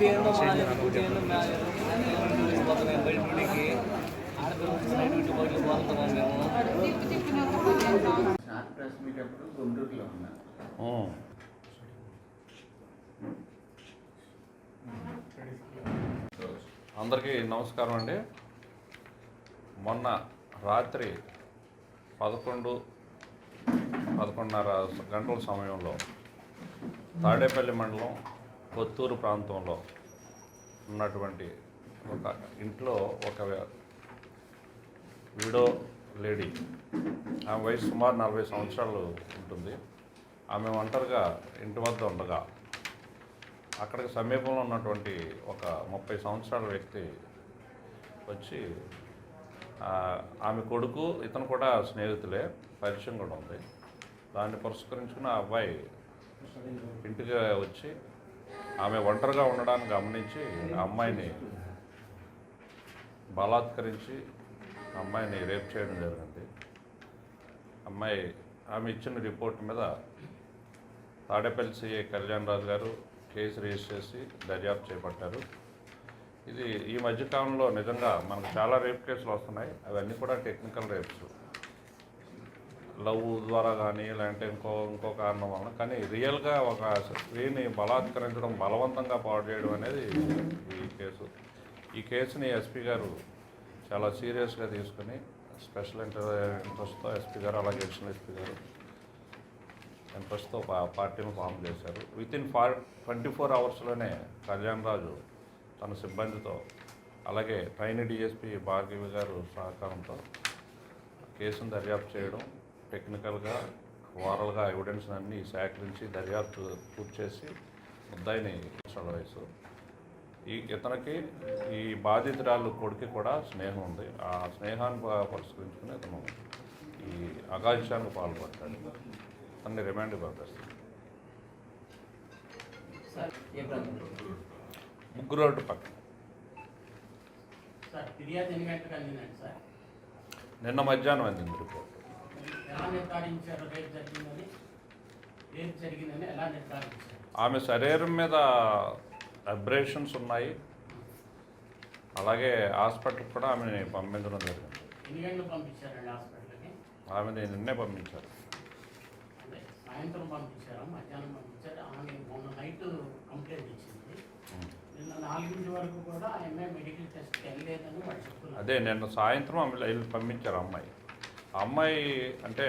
Duty ఏందో ఏందో బయట ఆడపిల్లలు బయటకు పోతున్నాం మేము షార్ట్ ప్రెస్ మీట్ అప్పుడు గుంటూరులో ఉన్నా అందరికీ నమస్కారం అండి. మొన్న రాత్రి పదకొండు పదకొండున్నర గంటల సమయంలో తాడేపల్లి మండలం కొత్తూరు ప్రాంతంలో ఉన్నటువంటి ఒక ఇంట్లో ఒక వీడో లేడీ. ఆమె వయసు సుమారు నలభై సంవత్సరాలు ఉంటుంది. ఆమె ఒంటరిగా ఇంటి వద్ద ఉండగా అక్కడికి సమీపంలో ఉన్నటువంటి ఒక ముప్పై సంవత్సరాల వ్యక్తి వచ్చి ఆమె కొడుకు ఇతను కూడా స్నేహితులే పరిచయం కూడా ఉంది. దాన్ని పురస్కరించుకుని ఆ అబ్బాయి ఇంటికి వచ్చి ఆమె ఒంటరిగా ఉండడాన్ని గమనించి అమ్మాయిని బలాత్కరించి అమ్మాయిని రేప్ చేయడం జరిగింది. అమ్మాయి ఆమె ఇచ్చిన రిపోర్ట్ మీద తాడేపల్లి సిఐ కళ్యాణ్ రాజు గారు కేసు రిజిస్టర్ చేసి దర్యాప్తు చేపట్టారు. ఇది ఈ మధ్యకాలంలో నిజంగా మనకు చాలా రేప్ కేసులు వస్తున్నాయి. అవన్నీ కూడా టెక్నికల్ రేప్స్. లవ్ ద్వారా కానీ లేదంటే ఇంకో ఇంకో కారణం వలన కానీ రియల్గా ఒక స్త్రీని బలాత్కరించడం బలవంతంగా పాడు చేయడం అనేది ఈ కేసు. ఈ కేసుని ఎస్పీ గారు చాలా సీరియస్గా తీసుకుని స్పెషల్ ఇంటర్ ఇంట్రెస్ట్తో ఎస్పీ గారు అలాగే ఎడిషనల్ ఎస్పీ గారు ఇంట్రెస్ట్తో పా- పార్టీని ఫామ్ చేశారు. Within far twenty four అవర్స్లోనే కళ్యాణ్ రాజు తన సిబ్బందితో అలాగే ట్రైనీ డిఎస్పీ భార్గవి గారు సహకారంతో కేసును దర్యాప్తు చేయడం టెక్నికల్గా ఓరల్గా ఎవిడెన్స్ అన్ని సేకరించి దర్యాప్తు పూర్తి చేసి ముద్దాయిని వయసు. ఈ ఇతనికి ఈ బాధితురాలు కొడుకు కూడా స్నేహం ఉంది. ఆ స్నేహాన్ని ప- పురస్కరించుకుని ఇతను ఈ అగాధ్యానికి పాల్పడ్డాడు. అతన్ని రిమాండ్ పంపిస్తాడు ముగ్గురు రోడ్డు పక్కన. నిన్న మధ్యాహ్నం అందింది రిపోర్ట్. ఎలా నిర్ధారించారు రేపు జరిగిందని రేపు జరిగిందని ఎలా నిర్ధారించారు? ఆమె శరీరం మీద అబ్రేషన్స్ ఉన్నాయి. అలాగే హాస్పిటల్కి కూడా ఆమెని పంపించడం జరిగింది. ఎన్ని గంటలు పంపించారండి హాస్పిటల్కి? ఆమెని నిన్నే పంపించారు. అంటే సాయంత్రం పంపించారా మధ్యాహ్నం పంపించారు? ఆమె మొన్న నైట్ కంప్లైంట్ ఇచ్చింది. నిన్న నాలుగింటి వరకు కూడా ఆమె మెడికల్ టెస్ట్కి వెళ్ళలేదని వాళ్ళు చెప్తున్నారు. అదే నిన్న సాయంత్రం ఆమె పంపించారు అమ్మాయి. అమ్మాయి అంటే